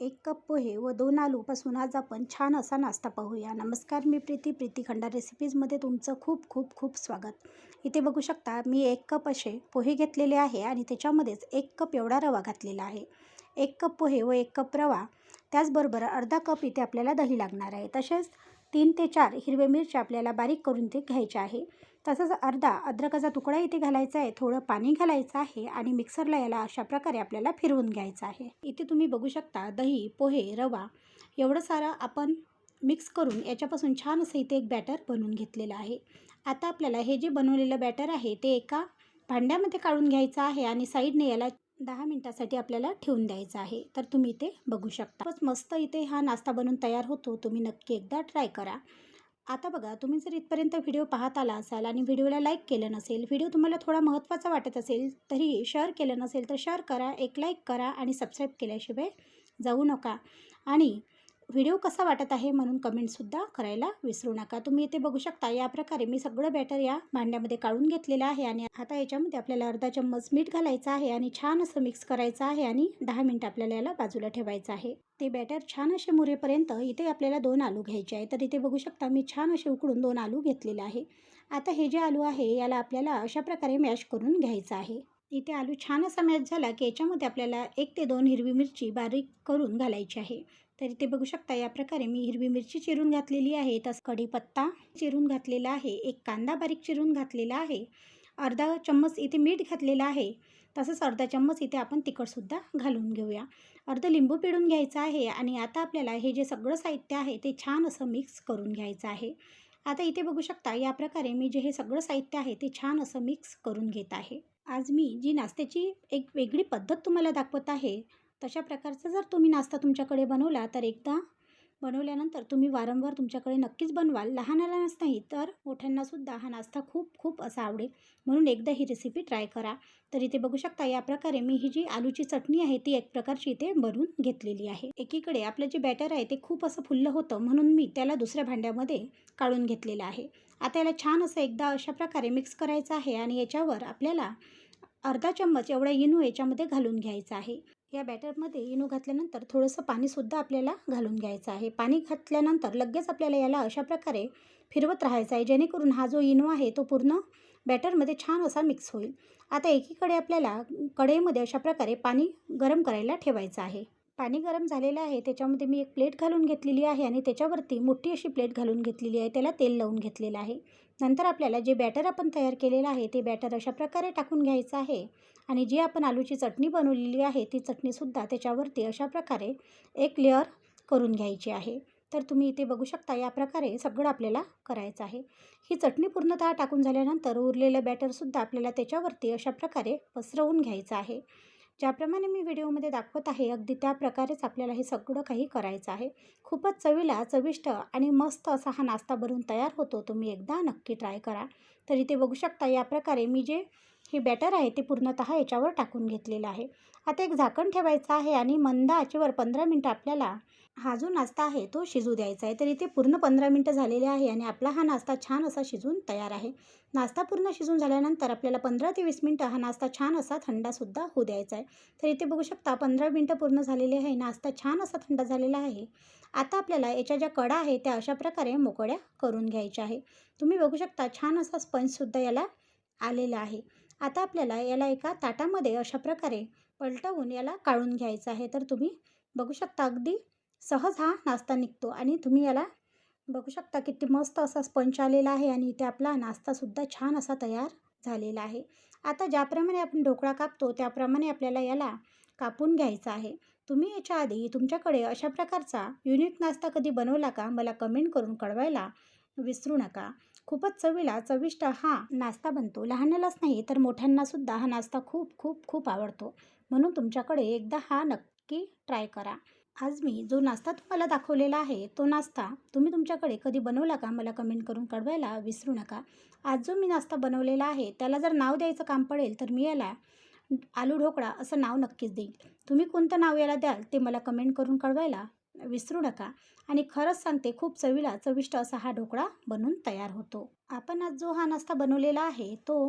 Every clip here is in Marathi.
एक कप पोहे व दोन आलूपासून आज आपण छान असा नाश्ता पाहूया. नमस्कार मी प्रीती प्रीती खंडा रेसिपीजमध्ये तुमचं खूप खूप खूप स्वागत. इथे बघू शकता मी एक कप असे पोहे घेतलेले आहे आणि त्याच्यामध्येच एक कप एवढा रवा घातलेला आहे. एक कप पोहे व एक कप रवा त्याचबरोबर अर्धा कप इथे आपल्याला दही लागणार आहे. तसेच तीन ते चार हिरव्या मिरच्या आपल्याला बारीक करून ते घ्यायचे आहे. तसंच अर्धा अद्रकाचा तुकडा इथे घालायचा आहे. थोडं पाणी घालायचं आहे आणि मिक्सरला याला अशा प्रकारे आपल्याला फिरवून घ्यायचं आहे. इथे तुम्ही बघू शकता दही पोहे रवा एवढं सारं आपण मिक्स करून याच्यापासून छान असं इथे एक बॅटर बनवून घेतलेलं आहे. आता आपल्याला हे जे बनवलेलं बॅटर आहे ते एका भांड्यामध्ये काढून घ्यायचं आहे आणि साईडने याला दहा मिनटासाठी आपल्याला ठेवून द्यायचं आहे. तर तुम्ही इथे बघू शकता. खूपच मस्त इथे हा नाश्ता बनून तयार होतो. तुम्ही नक्की एकदा ट्राय करा. आता बघा तुम्ही जर इथपर्यंत व्हिडिओ पाहत आला असाल आणि व्हिडिओला लाईक केलं नसेल व्हिडिओ तुम्हाला थोडा महत्त्वाचा वाटत असेल तरी शेअर केलं नसेल तर शेअर करा एक लाईक करा आणि सबस्क्राईब केल्याशिवाय जाऊ नका. आणि व्हिडिओ कसा वाटत आहे म्हणून कमेंटसुद्धा करायला विसरू नका. तुम्ही इथे बघू शकता या प्रकारे मी सगळं बॅटर या भांड्यामध्ये काढून घेतलेलं आहे आणि आता याच्यामध्ये आपल्याला अर्धा चम्मच मीठ घालायचं आहे आणि छान असं मिक्स करायचं आहे आणि दहा मिनटं आपल्याला याला बाजूला ठेवायचं आहे. ते बॅटर छान असे मुरेपर्यंत इथे आपल्याला दोन आलू घ्यायचे आहे तर इथे बघू शकता मी छान असे उकडून दोन आलू घेतलेले आहे. आता हे जे आलू आहे याला आपल्याला अशा प्रकारे मॅश करून घ्यायचं आहे. इथे आलू छान असा मॅच झाला की याच्यामध्ये आपल्याला एक ते दोन हिरवी मिरची बारीक करून घालायची आहे. तर इथे बघू शकता या प्रकारे मी हिरवी मिरची चिरून घातलेली आहे. तसं कढीपत्ता चिरून घातलेला आहे. एक कांदा बारीक चिरून घातलेला आहे. अर्धा चम्मच इथे मीठ घातलेलं आहे. तसंच अर्धा चम्मच इथे आपण तिखटसुद्धा घालून घेऊया. अर्धा लिंबू पिळून घ्यायचं आहे आणि आता आपल्याला हे जे सगळं साहित्य आहे ते छान असं मिक्स करून घ्यायचं आहे. आता इथे बघू शकता या प्रकारे मी जे हे सगळं साहित्य आहे ते छान असं मिक्स करून घेत आहे. आज मी जी नाश्त्याची एक वेगळी पद्धत तुम्हाला दाखवत आहे तशा प्रकारचा जर तुम्ही नाश्ता तुमच्याकडे बनवला तर एकदा बनवल्यानंतर तुम्ही वारंवार तुमच्याकडे नक्कीच बनवाल. लहानालाच नाही तर मोठ्यांनासुद्धा हा नाश्ता खूप खूप असा आवडेल. म्हणून एकदा ही रेसिपी ट्राय करा. तर इथे बघू शकता या प्रकारे मी ही जी आलूची चटणी आहे ती एक प्रकारची इथे भरून घेतलेली आहे. एकीकडे आपलं जे बॅटर आहे ते खूप असं फुल्लं होतं म्हणून मी त्याला दुसऱ्या भांड्यामध्ये काढून घेतलेलं आहे. आता याला छान असं एकदा अशा प्रकारे मिक्स करायचं आहे आणि याच्यावर आपल्याला अर्धा चम्मच एवढा इनू याच्यामध्ये घालून घ्यायचा आहे. या बॅटरमध्ये इनो घातल्यानंतर थोडंसं पाणीसुद्धा आपल्याला घालून घ्यायचं आहे. पाणी घातल्यानंतर लगेच आपल्याला याला अशा प्रकारे फिरवत राहायचं आहे जेणेकरून हा जो इनो आहे तो पूर्ण बॅटरमध्ये छान असा मिक्स होईल. आता एकीकडे आपल्याला कढईमध्ये अशा प्रकारे पाणी गरम करायला ठेवायचं आहे. पाणी गरम झालेलं आहे. त्याच्यामध्ये मी एक प्लेट घालून घेतलेली आहे आणि त्याच्यावरती मोठी अशी प्लेट घालून घेतलेली आहे. त्याला तेल लावून घेतलेलं आहे. नंतर आपल्याला जे बॅटर आपण तयार केलेलं आहे ते बॅटर अशा प्रकारे टाकून घ्यायचं आहे. आणि जी आपण आलूची चटणी बनवलेली आहे ती चटणीसुद्धा त्याच्यावरती अशा प्रकारे एक लेअर करून घ्यायची आहे. तर तुम्ही इथे बघू शकता या प्रकारे सगळं आपल्याला करायचं आहे. ही चटणी पूर्णतः टाकून झाल्यानंतर उरलेलं बॅटरसुद्धा आपल्याला त्याच्यावरती अशा प्रकारे पसरवून घ्यायचं आहे. ज्याप्रमाणे मी व्हिडिओमध्ये दाखवत आहे अगदी त्या प्रकारेच आपल्याला हे सगळं काही करायचं आहे. खूपच चवीला चविष्ट आणि मस्त असा हा नाश्ता भरून तयार होतो. तुम्ही एकदा नक्की ट्राय करा. तर इथे बघू शकता या प्रकारे मी जे हे बॅटर आहे ते पूर्णतः याच्यावर टाकून घेतलेलं आहे. आता एक झाकण ठेवायचं आहे आणि मंद आचेवर पंधरा मिनटं आपल्याला हा जो नाश्ता आहे तो शिजू द्यायचा आहे. तर इथे पूर्ण पंधरा मिनटं झालेले आहे आणि आपला हा नाश्ता छान असा शिजून तयार आहे. नाश्ता पूर्ण शिजून झाल्यानंतर आपल्याला पंधरा ते वीस मिनटं हा नाश्ता छान असा थंडासुद्धा होऊ द्यायचा आहे. तर इथे बघू शकता पंधरा मिनटं पूर्ण झालेले आहे. नाश्ता छान असा थंड झालेला आहे. आता आपल्याला याच्या ज्या कडा आहे त्या अशा प्रकारे मोकळ्या करून घ्यायच्या आहे. तुम्ही बघू शकता छान असा स्पंजसुद्धा याला आलेला आहे. आता आपल्याला याला एका ताटामध्ये अशा प्रकारे पलटवून याला काढून घ्यायचं आहे. तर तुम्ही बघू शकता अगदी सहज हा नाश्ता निघतो आणि तुम्ही याला बघू शकता किती मस्त असा स्पंच आलेला आहे आणि इथे आपला नाश्तासुद्धा छान असा तयार झालेला आहे. आता ज्याप्रमाणे आपण ढोकळा कापतो त्याप्रमाणे आपल्याला याला कापून घ्यायचा आहे. तुम्ही याच्या आधी तुमच्याकडे अशा प्रकारचा युनिक नाश्ता कधी बनवला का? मला कमेंट करून कळवायला विसरू नका. खूपच चवीला चविष्ट हा नाश्ता बनतो. लहानालाच नाही तर मोठ्यांनासुद्धा हा नाश्ता खूप खूप खूप आवडतो. म्हणून तुमच्याकडे एकदा हा नक्की ट्राय करा. आज मी जो नाश्ता तुम्हाला दाखवलेला आहे तो नाश्ता तुम्ही तुमच्याकडे कधी बनवला का? मला कमेंट करून कळवायला विसरू नका. आज जो मी नाश्ता बनवलेला आहे त्याला जर नाव द्यायचं काम पडेल तर मी याला आलू ढोकळा असं नाव नक्कीच देईल तुम्ही कोणतं नाव याला द्याल ते मला कमेंट करून कळवायला विसरू नका आणि खरंच सांगते खूप चवीला चविष्ट असा हा ढोकळा बनून तयार होतो. आपण आज जो हा नाश्ता बनवलेला आहे तो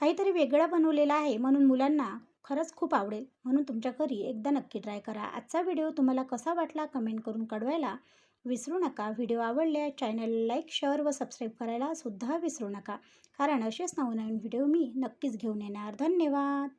काहीतरी वेगळा बनवलेला आहे म्हणून मुलांना खरंच खूप आवडेल. म्हणून तुमच्या घरी एकदा नक्की ट्राय करा. आजचा व्हिडिओ तुम्हाला कसा वाटला कमेंट करून कळवायला विसरू नका. व्हिडिओ आवडल्या चॅनल लाईक शेअर व सबस्क्राईब करायला सुद्धा विसरू नका. कारण असेच नवनवीन व्हिडिओ मी नक्कीच घेऊन येणार. धन्यवाद!